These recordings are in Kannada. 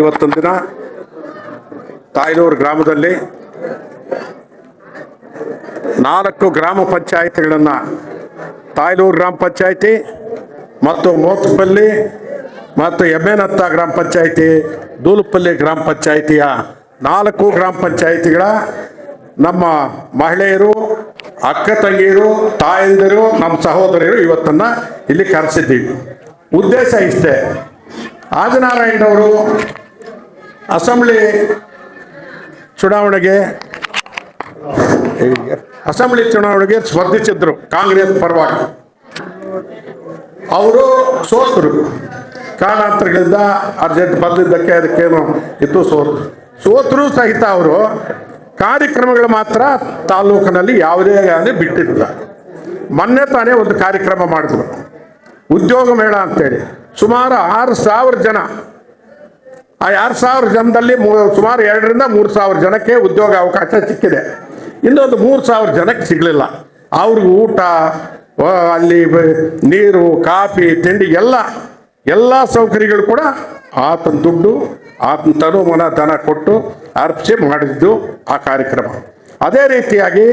ಇವತ್ತೊಂದು ದಿನ ತಾಯ್ನೂರು ಗ್ರಾಮದಲ್ಲಿ ನಾಲ್ಕು ಗ್ರಾಮ ಪಂಚಾಯಿತಿಗಳನ್ನು, ತಾಯ್ನೂರು ಗ್ರಾಮ ಪಂಚಾಯಿತಿ ಮತ್ತು ಮೋತಪಲ್ಲಿ ಮತ್ತು ಎಮ್ಮೆನತ್ತ ಗ್ರಾಮ ಪಂಚಾಯಿತಿ, ದೂಲುಪಲ್ಲಿ ಗ್ರಾಮ ಪಂಚಾಯಿತಿಯ ನಾಲ್ಕು ಗ್ರಾಮ ಪಂಚಾಯಿತಿಗಳ ನಮ್ಮ ಮಹಿಳೆಯರು, ಅಕ್ಕ ತಂಗಿಯರು, ತಾಯಂದಿರು, ನಮ್ಮ ಸಹೋದರಿಯರು ಇವತ್ತನ್ನು ಇಲ್ಲಿ ಕರೆಸಿದ್ದೀವಿ. ಉದ್ದೇಶ ಇಷ್ಟೇ ಆದಿನಾರಾಯಣರವರು ಅಸೆಂಬ್ಲಿ ಚುನಾವಣೆಗೆ ಅಸೆಂಬ್ಲಿ ಚುನಾವಣೆಗೆ ಸ್ಪರ್ಧಿಸಿದ್ರು ಕಾಂಗ್ರೆಸ್ ಪರವಾಗಿ. ಅವರು ಸೋತರು. ಕಾರಣಾಂತರಗಳಿಂದ ಅರ್ಜೆಂಟ್ ಬಂದಿದ್ದಕ್ಕೆ ಅದಕ್ಕೇನು ಇತ್ತು ಸೋತು. ಸೋತರು ಸಹಿತ ಅವರು ಕಾರ್ಯಕ್ರಮಗಳು ಮಾತ್ರ ತಾಲೂಕಿನಲ್ಲಿ ಯಾವುದೇ ಆಗಲಿ ಬಿಟ್ಟಿಲ್ಲ. ಮೊನ್ನೆ ತಾನೇ ಒಂದು ಕಾರ್ಯಕ್ರಮ ಮಾಡಿದ್ರು. ಉದ್ಯೋಗ ಮೇಳ ಅಂತೇಳಿ. ಸುಮಾರು ಆರು ಸಾವಿರ ಜನ. ಆ ಆರು ಸಾವಿರ ಜನದಲ್ಲಿ ಸುಮಾರು ಎರಡರಿಂದ ಮೂರು ಸಾವಿರ ಜನಕ್ಕೆ ಉದ್ಯೋಗ ಅವಕಾಶ ಸಿಕ್ಕಿದೆ. ಇನ್ನೊಂದು ಮೂರು ಸಾವಿರ ಜನಕ್ಕೆ ಸಿಗಲಿಲ್ಲ. ಅವ್ರಿಗೆ ಊಟ ಅಲ್ಲಿ ನೀರು, ಕಾಫಿ, ತಿಂಡಿ ಎಲ್ಲ ಎಲ್ಲ ಸೌಕರ್ಯಗಳು ಕೂಡ ಆತನ ದುಡ್ಡು, ಆತನ ತನು ಮನ ಧನ ಕೊಟ್ಟು ಅರ್ಪಿಸಿ ಮಾಡಿದ್ದು ಆ ಕಾರ್ಯಕ್ರಮ. ಅದೇ ರೀತಿಯಾಗಿ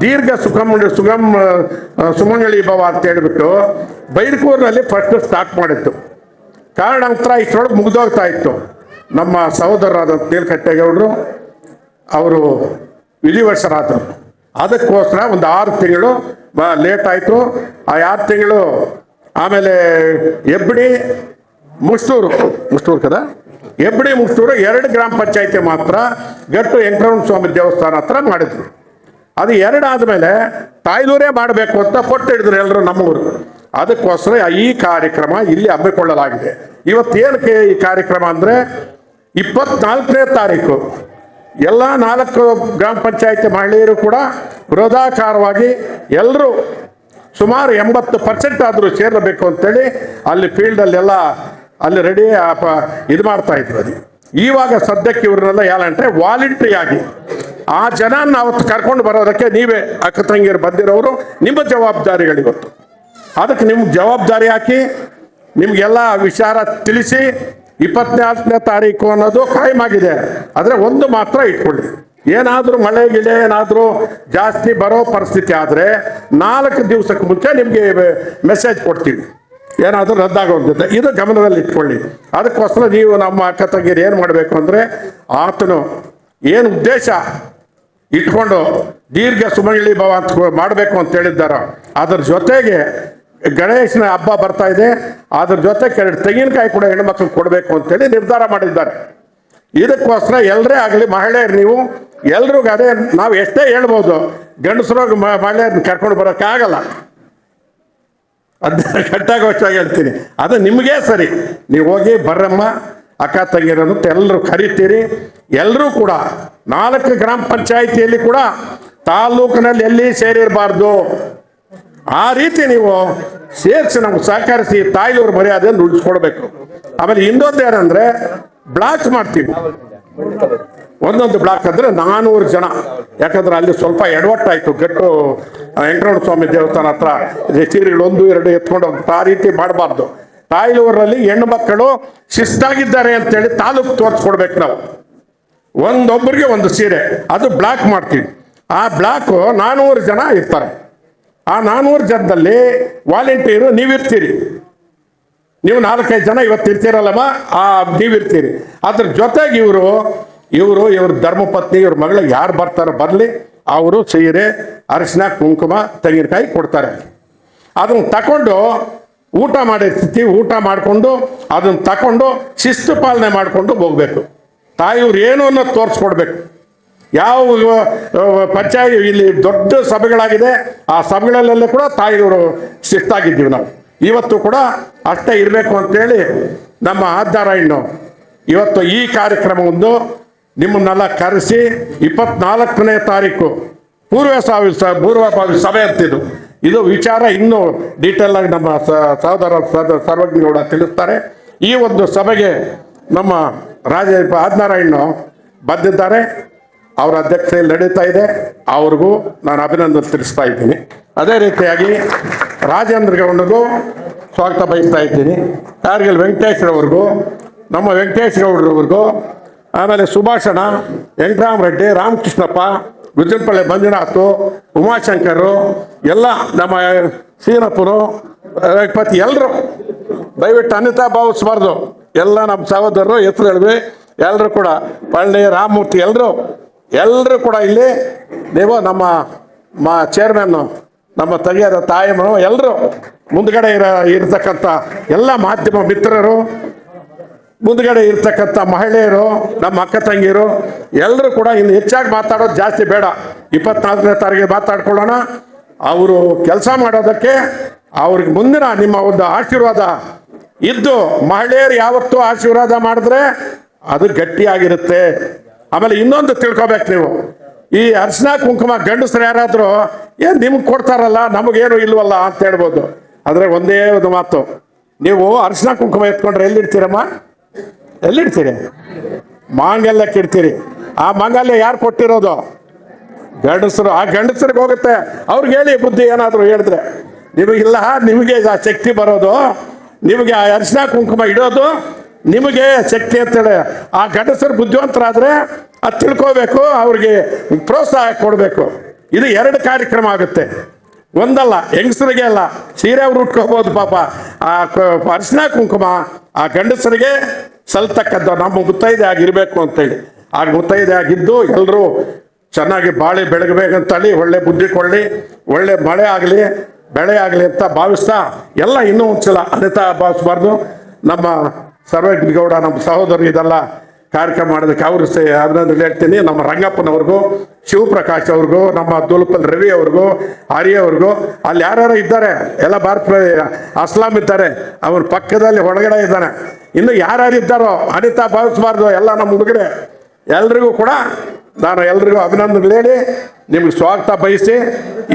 ದೀರ್ಘ ಸುಗಮ್ ಸುಗಮ್ ಸುಮಂಗಳಿ ಭವ ಅಂತ ಹೇಳ್ಬಿಟ್ಟು ಬೈರ್ಕೂರಿನಲ್ಲಿ ಫಸ್ಟ್ ಸ್ಟಾರ್ಟ್ ಮಾಡಿತ್ತು. ಕಾರಣಾಂತರ ಇಷ್ಟರೊಳಗೆ ಮುಗಿದೋಗ್ತಾ ಇತ್ತು. ನಮ್ಮ ಸಹೋದರರಾದ ತೇಲ್ಕಟ್ಟೆಗೌಡರು ಅವರು ವಿಧಿವಶರಾದರು. ಅದಕ್ಕೋಸ್ಕರ ಒಂದು ಆರು ತಿಂಗಳು ಲೇಟ್ ಆಯಿತು. ಆ ಆರು ತಿಂಗಳು ಆಮೇಲೆ ಎಬ್ಬಡಿ, ಮುಷ್ಟೂರು ಮುಷ್ಟೂರು ಕದ? ಎಬ್ಬಡಿ ಮುಷ್ಟೂರು ಎರಡು ಗ್ರಾಮ ಪಂಚಾಯತಿ ಮಾತ್ರ ಗಟ್ಟು ವೆಂಕಟರಮಣ ಸ್ವಾಮಿ ದೇವಸ್ಥಾನ ಹತ್ರ ಮಾಡಿದ್ರು. ಅದು ಎರಡು ಆದಮೇಲೆ ತಾಯ್ದೂರೇ ಮಾಡಬೇಕು ಅಂತ ಕೊಟ್ಟು ಹಿಡಿದ್ರು ಎಲ್ಲರೂ ನಮ್ಮೂರು. ಅದಕ್ಕೋಸ್ಕರ ಈ ಕಾರ್ಯಕ್ರಮ ಇಲ್ಲಿ ಹಮ್ಮಿಕೊಳ್ಳಲಾಗಿದೆ. ಇವತ್ತೇನಕ್ಕೆ ಈ ಕಾರ್ಯಕ್ರಮ ಅಂದರೆ ಇಪ್ಪತ್ನಾಲ್ಕನೇ ತಾರೀಕು. ಎಲ್ಲ ನಾಲ್ಕು ಗ್ರಾಮ ಪಂಚಾಯತಿ ಮಹಿಳೆಯರು ಕೂಡ ವೃದಾಕಾರವಾಗಿ ಎಲ್ಲರೂ ಸುಮಾರು ಎಂಬತ್ತು ಪರ್ಸೆಂಟ್ ಆದರೂ ಸೇರಬೇಕು ಅಂತೇಳಿ ಅಲ್ಲಿ ಫೀಲ್ಡಲ್ಲೆಲ್ಲ ಅಲ್ಲಿ ರೆಡಿ ಇದು ಮಾಡ್ತಾ ಇದ್ರು ಅದು ಇವಾಗ ಸದ್ಯಕ್ಕೆ ಇವ್ರನ್ನೆಲ್ಲ ವಾಲಂಟ್ರಿ ಆಗಿ. ಆ ಜನ ಅವತ್ತು ಕರ್ಕೊಂಡು ಬರೋದಕ್ಕೆ ನೀವೇ ಅಕ್ಕ ತಂಗಿಯರು ಬಂದಿರೋರು, ನಿಮ್ಮ ಜವಾಬ್ದಾರಿಗಳಿವತ್ತು ಅದಕ್ಕೆ ನಿಮ್ಗೆ ಜವಾಬ್ದಾರಿ ಹಾಕಿ ನಿಮಗೆಲ್ಲ ವಿಚಾರ ತಿಳಿಸಿ, ಇಪ್ಪತ್ನಾಲ್ಕನೇ ತಾರೀಕು ಅನ್ನೋದು ಕಾಯಮಾಗಿದೆ ಆದರೆ ಒಂದು ಮಾತ್ರ ಇಟ್ಕೊಳ್ಳಿ. ಏನಾದರೂ ಮಳೆ ಗಿಳೆ ಏನಾದರೂ ಜಾಸ್ತಿ ಬರೋ ಪರಿಸ್ಥಿತಿ ಆದರೆ ನಾಲ್ಕು ದಿವಸಕ್ಕೆ ಮುಂಚೆ ನಿಮಗೆ ಮೆಸೇಜ್ ಕೊಡ್ತೀವಿ. ಏನಾದರೂ ರದ್ದಾಗೋಗ್ತದೆ. ಇದು ಗಮನದಲ್ಲಿ ಇಟ್ಕೊಳ್ಳಿ. ಅದಕ್ಕೋಸ್ಕರ ನೀವು ನಮ್ಮ ಅಕ್ಕ ತಂಗಿರು ಏನು ಮಾಡಬೇಕು ಅಂದರೆ ಆತನು ಏನು ಉದ್ದೇಶ ಇಟ್ಕೊಂಡು ದೀರ್ಘ ಸುಮಳ್ಳಿ ಭವ ಅಂತ ಮಾಡಬೇಕು ಅಂತ ಹೇಳಿದ್ದಾರೋ, ಅದ್ರ ಜೊತೆಗೆ ಗಣೇಶನ ಹಬ್ಬ ಬರ್ತಾ ಇದೆ. ಅದ್ರ ಜೊತೆಗೆ ಎರಡು ತೆಂಗಿನಕಾಯಿ ಕೂಡ ಹೆಣ್ಮಕ್ಳು ಕೊಡಬೇಕು ಅಂತೇಳಿ ನಿರ್ಧಾರ ಮಾಡಿದ್ದಾರೆ. ಇದಕ್ಕೋಸ್ಕರ ಎಲ್ಲರೇ ಆಗಲಿ ಮಹಿಳೆಯರು ನೀವು ಎಲ್ರಿಗೂ ಅದೇ ನಾವು ಎಷ್ಟೇ ಹೇಳ್ಬೋದು ಗಂಡಸರೋಗಿ ಮಹಿಳೆಯರನ್ನ ಕರ್ಕೊಂಡು ಬರೋಕ್ಕಾಗಲ್ಲ. ಅದ್ ಹೊಚ್ಚಾಗಿ ಹೇಳ್ತೀನಿ. ಅದು ನಿಮಗೇ ಸರಿ. ನೀವು ಹೋಗಿ ಬರ್ರಮ್ಮ, ಅಕ್ಕ ತಂಗಿರೋದು ಎಲ್ಲರೂ ಕರಿತೀರಿ. ಎಲ್ಲರೂ ಕೂಡ, ನಾಲ್ಕು ಗ್ರಾಮ ಪಂಚಾಯಿತಿಯಲ್ಲಿ ಕೂಡ ತಾಲೂಕಿನಲ್ಲಿ ಎಲ್ಲಿ ಸೇರಿರಬಾರ್ದು? ಆ ರೀತಿ ನೀವು ಸೇರಿಸಿ ನಮ್ಗೆ ಸಹಕರಿಸಿ ತಾಯಿಯವ್ರ ಮರ್ಯಾದೆಯನ್ನು ಉಳಿಸ್ಕೊಡ್ಬೇಕು. ಆಮೇಲೆ ಇನ್ನೊಂದು ಏನಂದ್ರೆ ಬ್ಲಾಕ್ ಮಾಡ್ತೀವಿ. ಒಂದೊಂದು ಬ್ಲಾಕ್ ಅಂದ್ರೆ ನಾನೂರು ಜನ. ಯಾಕಂದ್ರೆ ಅಲ್ಲಿ ಸ್ವಲ್ಪ ಎಡವಟ್ಟಾಯಿತು. ಗಟ್ಟು ವೆಂಕಟರಮಣ ಸ್ವಾಮಿ ದೇವಸ್ಥಾನ ಹತ್ರ ಒಂದು, ಎರಡು ಎತ್ಕೊಂಡು. ಆ ರೀತಿ ಮಾಡಬಾರ್ದು. ತಾಯಿಲೂರಲ್ಲಿ ಹೆಣ್ಣು ಮಕ್ಕಳು ಶಿಸ್ತಾಗಿದ್ದಾರೆ ಅಂತೇಳಿ ತಾಲೂಕು ತೋರಿಸ್ಕೊಡ್ಬೇಕು ನಾವು. ಒಂದೊಬ್ಬರಿಗೆ ಒಂದು ಸೀರೆ. ಅದು ಬ್ಲಾಕ್ ಮಾಡ್ತೀವಿ. ಆ ಬ್ಲಾಕು ನಾನ್ನೂರು ಜನ ಇರ್ತಾರೆ. ಆ ನಾನೂರು ಜನದಲ್ಲಿ ವಾಲಂಟಿಯರು ನೀವಿರ್ತೀರಿ. ನೀವು ನಾಲ್ಕೈದು ಜನ ಇವತ್ತು ಇರ್ತೀರಲ್ಲಮ್ಮ? ಆ, ನೀವಿರ್ತೀರಿ. ಅದ್ರ ಜೊತೆಗೆ ಇವರು ಇವರು, ಇವ್ರ ಧರ್ಮಪತ್ನಿ, ಇವ್ರ ಮಗಳಿಗೆ ಯಾರು ಬರ್ತಾರೋ ಬರಲಿ, ಅವರು ಸೀರೆ, ಅರಿಶಿನ, ಕುಂಕುಮ, ತೆಂಗಿನಕಾಯಿ ಕೊಡ್ತಾರೆ. ಅದನ್ನ ತಕೊಂಡು ಊಟ ಮಾಡಿರ್ತೀವಿ ಊಟ ಮಾಡಿಕೊಂಡು ಅದನ್ನ ತಕೊಂಡು ಶಿಸ್ತು ಪಾಲನೆ ಮಾಡಿಕೊಂಡು ಹೋಗ್ಬೇಕು. ತಾಯಿಯವ್ರು ಏನು ಅನ್ನೋದು ತೋರಿಸ್ಕೊಡ್ಬೇಕು. ಯಾವ ಪಂಚಾಯತ್ ಇಲ್ಲಿ ದೊಡ್ಡ ಸಭೆಗಳಾಗಿದೆ, ಆ ಸಭೆಗಳಲ್ಲೆಲ್ಲ ಕೂಡ ತಾಯಿಯವರು ಶಿಸ್ತಾಗಿದ್ದೀವಿ ನಾವು. ಇವತ್ತು ಕೂಡ ಅಷ್ಟೇ ಇರಬೇಕು ಅಂತೇಳಿ ನಮ್ಮ ಆದ್ದಾರಾಯಣ್ಣು ಇವತ್ತು ಈ ಕಾರ್ಯಕ್ರಮವನ್ನು ನಿಮ್ಮನ್ನೆಲ್ಲ ಕರೆಸಿ ಇಪ್ಪತ್ನಾಲ್ಕನೇ ತಾರೀಕು ಪೂರ್ವ ಸಾವಿ ಸ- ಪೂರ್ವಭಾವಿ ಸಭೆ ಅಂತಿದ್ದು ಇದು ವಿಚಾರ ಇನ್ನೂ ಡೀಟೇಲ್ ಆಗಿ ನಮ್ಮ ಸಹೋದರ ಸರ್ವಜ್ಞಗೌಡ ತಿಳಿಸ್ತಾರೆ. ಈ ಒಂದು ಸಭೆಗೆ ನಮ್ಮ ರಾಜ ಆದಿನಾರಾಯಣ ಬಂದಿದ್ದಾರೆ. ಅವರ ಅಧ್ಯಕ್ಷತೆಯಲ್ಲಿ ನಡೀತಾ ಇದೆ. ಅವ್ರಿಗೂ ನಾನು ಅಭಿನಂದನೆ ತಿಳಿಸ್ತಾ ಇದ್ದೀನಿ. ಅದೇ ರೀತಿಯಾಗಿ ರಾಜೇಂದ್ರ ಗೌಡಗೂ ಸ್ವಾಗತ ಬಯಸ್ತಾ ಇದ್ದೀನಿ. ಕಾರ್ಗಿಲ್ ವೆಂಕಟೇಶ್ವರವ್ರಿಗೂ ನಮ್ಮ ವೆಂಕಟೇಶ್ ಗೌಡ್ರವ್ರಿಗೂ ಆಮೇಲೆ ಸುಭಾಷಣ ವೆಂಕಟರಾಮ ರೆಡ್ಡಿ, ರಾಮಕೃಷ್ಣಪ್ಪ ಗುಜ್ಜನಪಳ್ಳಿ ಮಂಜುನಾಥು, ಉಮಾಶಂಕರು, ಎಲ್ಲ ನಮ್ಮ ಸೀನಪ್ಪರು ಪತಿ ಎಲ್ಲರೂ ದಯವಿಟ್ಟು ಅನಿತಾ ಭಾವಿಸ್ಬಾರ್ದು ಎಲ್ಲ ನಮ್ಮ ಸಹೋದರರು ಹೆಸರು ಎಲ್ಲರೂ ಕೂಡ, ಪಳ್ಳಿ ರಾಮಮೂರ್ತಿ ಎಲ್ಲರೂ ಎಲ್ಲರೂ ಕೂಡ ಇಲ್ಲಿ, ನೀವು ನಮ್ಮ ಮಾ ಚೇರ್ಮನ್ನು ನಮ್ಮ ತಂಗಿಯರ ತಾಯಮ್ಮನು ಎಲ್ಲರೂ ಮುಂದ್ಗಡೆ ಇರ, ಇರತಕ್ಕಂಥ ಎಲ್ಲ ಮಾಧ್ಯಮ ಮಿತ್ರರು ಮುಂದ್ಗಡೆ ಇರ್ತಕ್ಕಂಥ ಮಹಿಳೆಯರು, ನಮ್ಮ ಅಕ್ಕ ತಂಗಿಯರು ಎಲ್ಲರೂ ಕೂಡ ಇನ್ನು ಹೆಚ್ಚಾಗಿ ಮಾತಾಡೋದು ಜಾಸ್ತಿ ಬೇಡ. ಇಪ್ಪತ್ನಾಲ್ಕನೇ ತಾರೀಕಿಗೆ ಮಾತಾಡ್ಕೊಳ್ಳೋಣ. ಅವರು ಕೆಲಸ ಮಾಡೋದಕ್ಕೆ ಅವ್ರಿಗೆ ಮುಂದಿನ ನಿಮ್ಮ ಒಂದು ಆಶೀರ್ವಾದ ಇದ್ದು ಮಹಿಳೆಯರು ಯಾವತ್ತೂ ಆಶೀರ್ವಾದ ಮಾಡಿದ್ರೆ ಅದು ಗಟ್ಟಿಯಾಗಿರುತ್ತೆ. ಆಮೇಲೆ ಇನ್ನೊಂದು ತಿಳ್ಕೊಬೇಕು ನೀವು. ಈ ಅರ್ಶನ ಕುಂಕುಮ ಗಂಡಸ್ರು ಯಾರಾದರೂ ಏನು ನಿಮ್ಗೆ ಕೊಡ್ತಾರಲ್ಲ, ನಮಗೇನು ಇಲ್ವಲ್ಲ? ಅಂತ ಹೇಳ್ಬೋದು. ಆದರೆ ಒಂದೇ ಒಂದು ಮಾತು. ನೀವು ಅರ್ಶನ ಕುಂಕುಮ ಎತ್ಕೊಂಡ್ರೆ ಎಲ್ಲಿಡ್ತೀರಮ್ಮ ಎಲ್ಲಿಡ್ತೀರಿ? ಮಾಂಗಲ್ಯಕ್ಕೆ ಇಡ್ತೀರಿ. ಆ ಮಾಂಗಲ್ಯ ಯಾರು ಕೊಟ್ಟಿರೋದು? ಗಂಡಸರು, ಆ ಗಂಡಸರಿಗೆ ಹೋಗುತ್ತೆ. ಅವ್ರಿಗೆ ಹೇಳಿ ಬುದ್ಧಿ ಏನಾದರೂ ಹೇಳಿದ್ರೆ. ನಿಮಗಿಲ್ಲ, ನಿಮಗೆ ಆ ಶಕ್ತಿ ಬರೋದು. ನಿಮಗೆ ಆ ಅರಿಶಿನ ಕುಂಕುಮ ಇಡೋದು. ನಿಮಗೆ ಶಕ್ತಿ ಅಂತೇಳಿ ಆ ಗಂಡಸರು ಬುದ್ಧಿವಂತರಾದರೆ ಅದು ತಿಳ್ಕೋಬೇಕು, ಅವ್ರಿಗೆ ಪ್ರೋತ್ಸಾಹ ಕೊಡಬೇಕು. ಇದು ಎರಡು ಕಾರ್ಯಕ್ರಮ ಆಗುತ್ತೆ. ಒಂದಲ್ಲ, ಹೆಂಗಸರಿಗೆ ಅಲ್ಲ. ಸೀರೆ ಅವ್ರು ಉಟ್ಕೋಬೋದು ಪಾಪ. ಆ ಅರಿಶಿನ ಕುಂಕುಮ, ಆ ಗಂಡಸರಿಗೆ ಸಲ್ತಕ್ಕದ್ದು ನಮ್ಮ ಮುತ್ತೈದೆ ಆಗಿರ್ಬೇಕು ಅಂತೇಳಿ. ಆ ಮುತ್ತೈದೆ ಆಗಿದ್ದು ಎಲ್ಲರೂ ಚೆನ್ನಾಗಿ ಬಾಳಿ ಬೆಳಗಬೇಕಂತೇಳಿ, ಒಳ್ಳೆ ಬುದ್ಧಿ ಕೊಳ್ಳಿ ಒಳ್ಳೆ ಮಳೆ ಆಗಲಿ, ಬೆಳೆ ಆಗಲಿ ಅಂತ ಭಾವಿಸ್ತಾ, ಎಲ್ಲ ಇನ್ನೂ ಒಂದ್ಸಲ ಅನಿತಾ ಭಾವಿಸ್ಬಾರ್ದು. ನಮ್ಮ ಸರ್ವಜ್ಞ ಗೌಡ ನಮ್ಮ ಸಹೋದರಿ ಇದೆಲ್ಲ ಕಾರ್ಯಕ್ರಮ ಮಾಡೋದಕ್ಕೆ ಅವರು ಅಭಿನಂದನೆ ಹೇಳ್ತೀನಿ. ನಮ್ಮ ರಂಗಪ್ಪನವ್ರಿಗೂ, ಶಿವಪ್ರಕಾಶ್ ಅವ್ರಿಗೂ, ನಮ್ಮ ದುಲ್ಪಲ್ ರವಿ ಅವ್ರಿಗೂ, ಆರ್ಯ ಅವ್ರಿಗೂ, ಅಲ್ಲಿ ಯಾರ್ಯಾರು ಇದ್ದಾರೆ, ಎಲ್ಲ ಭಾರತ ಅಸ್ಲಾಂ ಇದ್ದಾರೆ, ಅವ್ರ ಪಕ್ಕದಲ್ಲಿ ಒಳಗಡೆ ಇದ್ದಾನೆ. ಇನ್ನು ಯಾರ್ಯಾರು ಇದ್ದಾರೋ, ಅನಿತಾ ಭಾವಿಸಬಾರ್ದು ಎಲ್ಲ ನಮ್ಮ ಹುಡುಗರೆ ಎಲ್ರಿಗೂ ಕೂಡ ನಾನು ಎಲ್ರಿಗೂ ಅಭಿನಂದನೆ ಹೇಳಿ, ನಿಮ್ಗೆ ಸ್ವಾಗತ ಬಯಸಿ,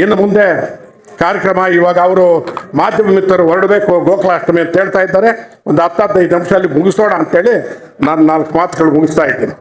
ಇನ್ನು ಮುಂದೆ ಕಾರ್ಯಕ್ರಮ. ಇವಾಗ ಅವರು ಮಾಧ್ಯಮ ಮಿತ್ರರು ಹೊರಡಬೇಕು, ಗೋಕುಲಾಷ್ಟಮಿ ಅಂತ ಹೇಳ್ತಾ ಇದ್ದಾರೆ. ಒಂದು ಹತ್ತು ಹದಿನೈದು ನಿಮಿಷದಲ್ಲಿ ಮುಗಿಸೋಣ ಅಂತೇಳಿ ನಾನು ನಾಲ್ಕು ಮಾತುಗಳು ಮುಗಿಸ್ತಾ ಇದ್ದೀನಿ.